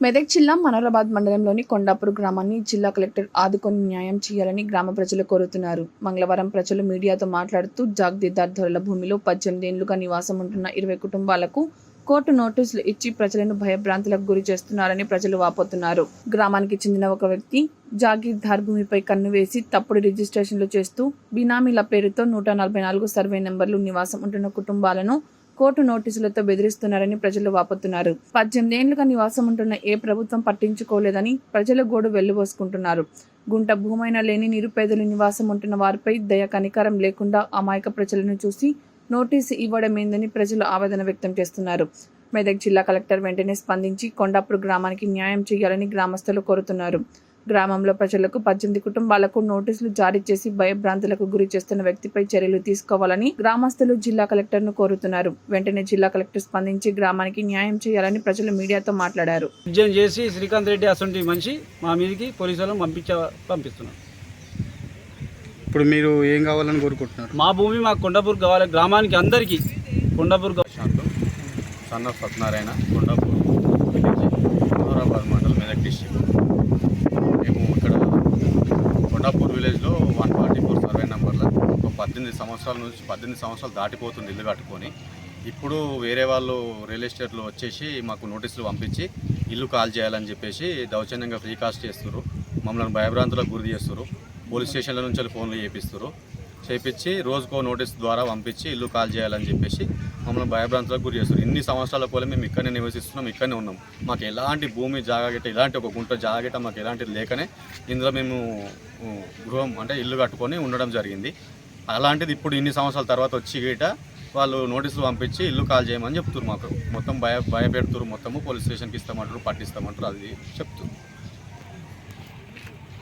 మెదక్ జిల్లా మనోరాబాద్ మండలంలోని కొండాపూర్ గ్రామాన్ని జిల్లా కలెక్టర్ ఆదుకొని న్యాయం చేయాలని గ్రామ ప్రజలు కోరుతున్నారు. మంగళవారం ప్రజలు మీడియాతో మాట్లాడుతూ జాగ్దిదార్ ధరల భూమిలో పద్దెనిమిది ఏళ్ళుగా నివాసం ఉంటున్న ఇరవై కుటుంబాలకు కోర్టు నోటీసులు ఇచ్చి ప్రజలను భయభ్రాంతులకు గురి చేస్తున్నారని ప్రజలు వాపోతున్నారు. గ్రామానికి చెందిన ఒక వ్యక్తి జాగీర్దార్ భూమిపై కన్ను వేసి తప్పుడు రిజిస్ట్రేషన్లు చేస్తూ బినామీల పేరుతో నూట నలభై నాలుగు సర్వే నెంబర్లు నివాసం ఉంటున్న కుటుంబాలను కోర్టు నోటీసులతో బెదిరిస్తున్నారని ప్రజలు వాపోతున్నారు. పద్దెనిమిది ఏళ్ళుగా నివాసం ఉంటున్న ఏ ప్రభుత్వం పట్టించుకోలేదని ప్రజలు గోడు వెళ్ళిబోసుకుంటున్నారు గుంట భూమైన లేని నిరుపేదలు నివాసం ఉంటున్న వారిపై దయ కనికరం లేకుండా అమాయక ప్రజలను చూసి నోటీసు ఇవ్వడమేందని ప్రజలు ఆవేదన వ్యక్తం చేస్తున్నారు. మెదక్ జిల్లా కలెక్టర్ వెంటనే స్పందించి కొండాపూర్ గ్రామానికి న్యాయం చేయాలని గ్రామస్తులు కోరుతున్నారు. గ్రామంలో ప్రజలకు పద్దెనిమిది కుటుంబాలకు నోటీసులు జారీ చేసి భయభ్రాంతులకు గురి చేస్తున్న వ్యక్తిపై చర్యలు తీసుకోవాలని గ్రామస్తులు జిల్లా కలెక్టర్ను కోరుతున్నారు. వెంటనే జిల్లా కలెక్టర్ స్పందించి గ్రామానికి న్యాయం చేయాలని ప్రజలు మీడియాతో మాట్లాడారు. చేసి శ్రీకాంత్ రెడ్డి అసంటి మనిషి మా మీదకి పోలీసు వాళ్ళని పంపించ పంపిస్తున్నాం. ఇప్పుడు మీరు ఏం కావాలని కోరుకుంటున్నారు? మా భూమి మా కొండపూర్ కావాలి. గ్రామానికి అందరికీ కొండపూర్ గా- Prashanth. Son of Satyanarayana Kondapur. Hyderabad mandal Medak district మేము ఇక్కడ Kondapur one forty four survey నెంబర్లో ఒక పద్దెనిమిది సంవత్సరాల నుంచి పద్దెనిమిది సంవత్సరాలు దాటిపోతుంది ఇల్లు కట్టుకొని. ఇప్పుడు వేరే వాళ్ళు రియల్ ఎస్టేట్లో వచ్చేసి మాకు నోటీసులు పంపించి ఇల్లు కాల్ చేయాలని చెప్పేసి దౌర్జన్యంగా ఫ్రీ కాస్ట్ చేస్తారు మమ్మల్ని భయభ్రాంతులకు గురి చేస్తున్నారు పోలీస్ స్టేషన్ల నుంచి వెళ్ళి ఫోన్లు చేపిస్తున్నారు చేపించి రోజుకో నోటీస్ ద్వారా పంపించి ఇల్లు కాల్ చేయాలని చెప్పేసి మమ్మల్ని భయభ్రాంతులకు గురి చేస్తారు ఇన్ని సంవత్సరాల పోలే మేము ఇక్కడనే నివసిస్తున్నాం ఇక్కడనే ఉన్నాం. మాకు ఎలాంటి భూమి జాగగిట ఇలాంటి ఒక గుంట జాగగిట మాకు ఎలాంటిది లేకనే ఇందులో మేము గృహం అంటే ఇల్లు కట్టుకొని ఉండడం జరిగింది. అలాంటిది ఇప్పుడు ఇన్ని సంవత్సరాల తర్వాత వచ్చి గిట వాళ్ళు నోటీసులు పంపించి ఇల్లు కాల్ చేయమని చెప్తున్నారు మాకు. మొత్తం భయ భయపెడుతున్నారు మొత్తము పోలీస్ స్టేషన్కి ఇస్తామంటారు పట్టిస్తామంటారు అది చెప్తున్నారు.